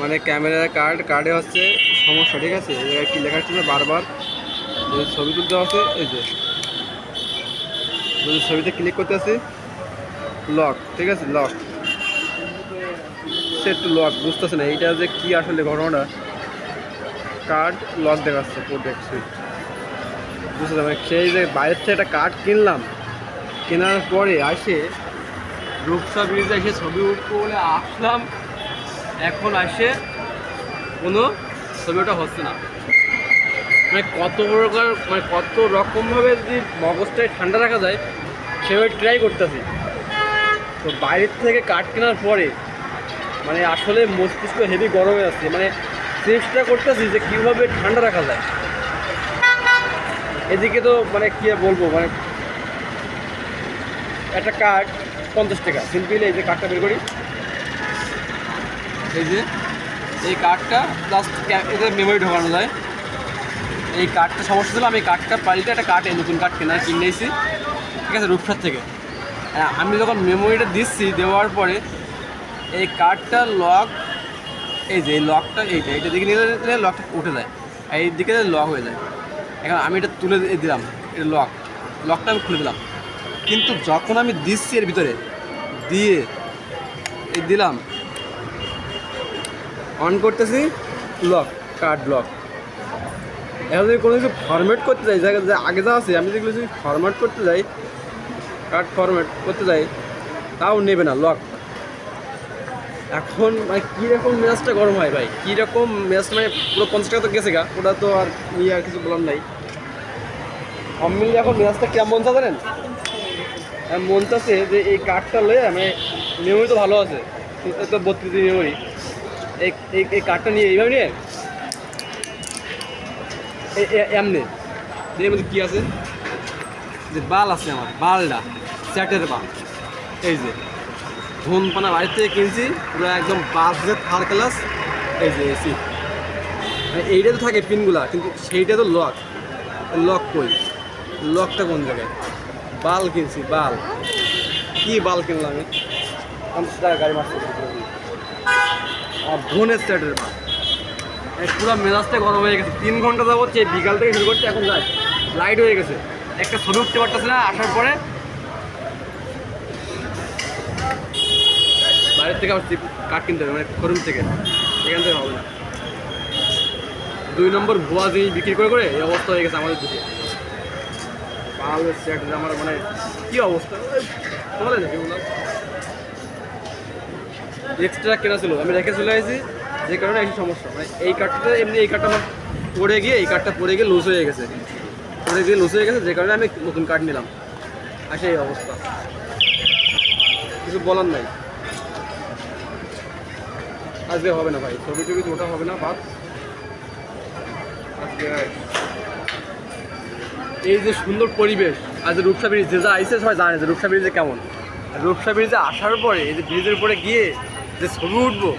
মানে ক্যামেরার কার্ড, কার্ডে হচ্ছে সমস্যা, ঠিক আছে? জায়গায় কি লেখার জন্য বারবার? যদি ছবি তুলতে আছে এই যে। যদি ছবিতে ক্লিক করতে আছে লক ঠিক আছে? লক সেট টু লক বুঝতেছে না, এইটা যে কি আসলে ঘটনাটা। কার্ড লক দেখাচ্ছে প্রোডাক্ট সুইট বুঝতে মানে সেই যে বাইরের থেকে একটা কার্ড কিনলাম, কেনার পরে আসে, রূপসা ব্রিজে এসে ছবি উঠবো বলে আসলাম এখন আসে কোনো ছবি ওটা হচ্ছে না। মানে কত প্রকার মানে কত রকমভাবে যদি মগজটাই ঠান্ডা রাখা যায়, সেভাবে ট্রাই করতেছি। তো বাইরের থেকে কাঠ কেনার পরে মানে আসলে মস্তিষ্ক হেভি গরমে আছে মানে চেষ্টা করতেছি যে কীভাবে ঠান্ডা রাখা যায়। এদিকে তো মানে কী বলব মানে একটা কাঠ পঞ্চাশ টাকা। সিম্পলি এই যে কাঠটা বের করি। এই যে এই কার্ডটা জাস্ট এতে মেমোরি ঢোকানো যায়। এই কার্ডটা সমস্যা ছিল আমি কার্ডটা পাল্টে একটা কার্ড নতুন কার্ড কেনা কিনে নিয়েছি। ঠিক আছে রূপসার থেকে। হ্যাঁ, আমি যখন মেমোরিটা দিচ্ছি দেওয়ার পরে এই কার্ডটা লক এই যে এই লকটা এইটা এইটা দিকে নিয়ে লকটা উঠে যায়। আর এই দিকে লক হয়ে যায়। এখন আমি এটা তুলে দিলাম এটা লক লকটা আমি খুলে দিলাম। কিন্তু যখন আমি দিচ্ছি এর ভিতরে দিয়ে দিলাম অন করতেছি লক কার্ড লক এখন যদি কোনো কিছু ফরম্যাট করতে জায়গা যা আগে যা আছে, আমি যেগুলো যদি ফরম্যাট করতে যাই কার্ড ফরম্যাট করতে যাই, তাও নেবে না লক এখন মানে কীরকম মেজাজটা গরম হয় ভাই? কীরকম মেজাজটা মানে পুরো পঞ্চাশ তো গেছে গা, ওটা তো আর নিয়ে আর কিছু বলার নাই। সব মিলিয়ে এখন মেজাজটা কেমন চা জানেন? মন চাচ্ছে যে এই কার্ডটা লয়ে মানে মেমোরি তো ভালো আছে তো বত্রিশ মেমোরি এই, এই- কার্ডটা নিয়ে এইভাবে নিয়ে? এমনি এর মধ্যে কী আছে? যে বাল আছে আমার বালটা চ্যাটের বাল। এই যে ধনপানা বাড়ির থেকে কিনছি, পুরো একদম বাস যে থার্ড ক্লাস এই যে। এসি মানে এইটা তো থাকে পিনগুলা, কিন্তু সেইটা তো লক। লক কই? লকটা কোন জায়গায়? বাল কিনছি, বাল। কি বাল কিনলাম আমি? পঞ্চাশ টাকা গাড়ি মারছি। আমার বোনের সেটের পুরো মেজাজটা গরম হয়ে গেছে। তিন ঘণ্টা যাব সেই বিকাল থেকে শুরু করছে, এখন যায় লাইট হয়ে গেছে। একটা ছবি উঠতে পারতেছে না, আসার পরে বাইরের থেকে আবার কাঠ কিনতে হবে মানে শোরুম থেকে। এখান থেকে হবে না। দুই নম্বর ভুয়া জিনিস বিক্রি করে করে এই অবস্থা হয়ে গেছে আমাদের দিকে। পাহাড় সেট আমার মানে কী অবস্থা? বলে এক্সট্রা কেনা ছিল। আমি রেখে চলে আসি যে কারণে এই সমস্যা। মানে এই কার্ডটা, এমনি এই কার্ডটা আমার পড়ে গিয়ে, এই কার্ডটা পড়ে গিয়ে লুজ হয়ে গেছে। পড়ে গিয়ে লুজ হয়ে গেছে, যে কারণে আমি নতুন কার্ড নিলাম। আসে এই অবস্থা। কিছু বলার নাই। আজকে হবে না ভাই, ছবি টবি ওটা হবে না বাদ আজকে এই যে সুন্দর পরিবেশ, আজ রূপসা ব্রিজ যে যা আইসে সবাই জানে যে রূপসা ব্রিজে কেমন। রূপসা ব্রিজে আসার পরে, এই যে ব্রিজের উপরে গিয়ে যে ছবি উঠবো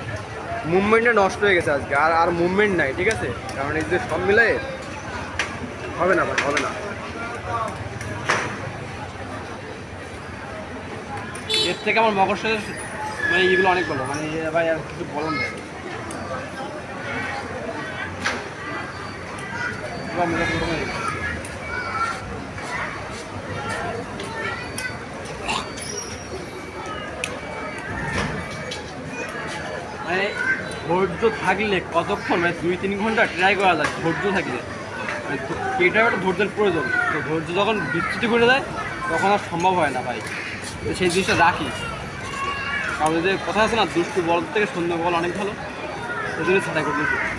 মুভমেন্টটা নষ্ট হয়ে গেছে আজকে। আর আর মুভমেন্ট নাই, ঠিক আছে? কারণ এই যে সব মিলাই হবে না ভাই, হবে না। এর থেকে আমার মকর সাথে মানে এগুলো অনেক ভালো। মানে ভাই আর কিছু বলার এবার মেজাজ গরম হয়ে গেছে। মানে ধৈর্য থাকলে কতক্ষণ? মানে দুই, তিন ঘণ্টা ট্রাই করা যায়, ধৈর্য থাকলে। মানে এটাও একটা ধৈর্যের প্রয়োজন। তো ধৈর্য যখন বিচ্যুতি করে যায়, তখন আর সম্ভব হয় না ভাই। তো সেই জিনিসটা রাখি। কারণ যে কথা আছে না, দুষ্টু বল থেকে সুন্দর বল অনেক ভালো। সেজন্য ছাড়াই করতেছি।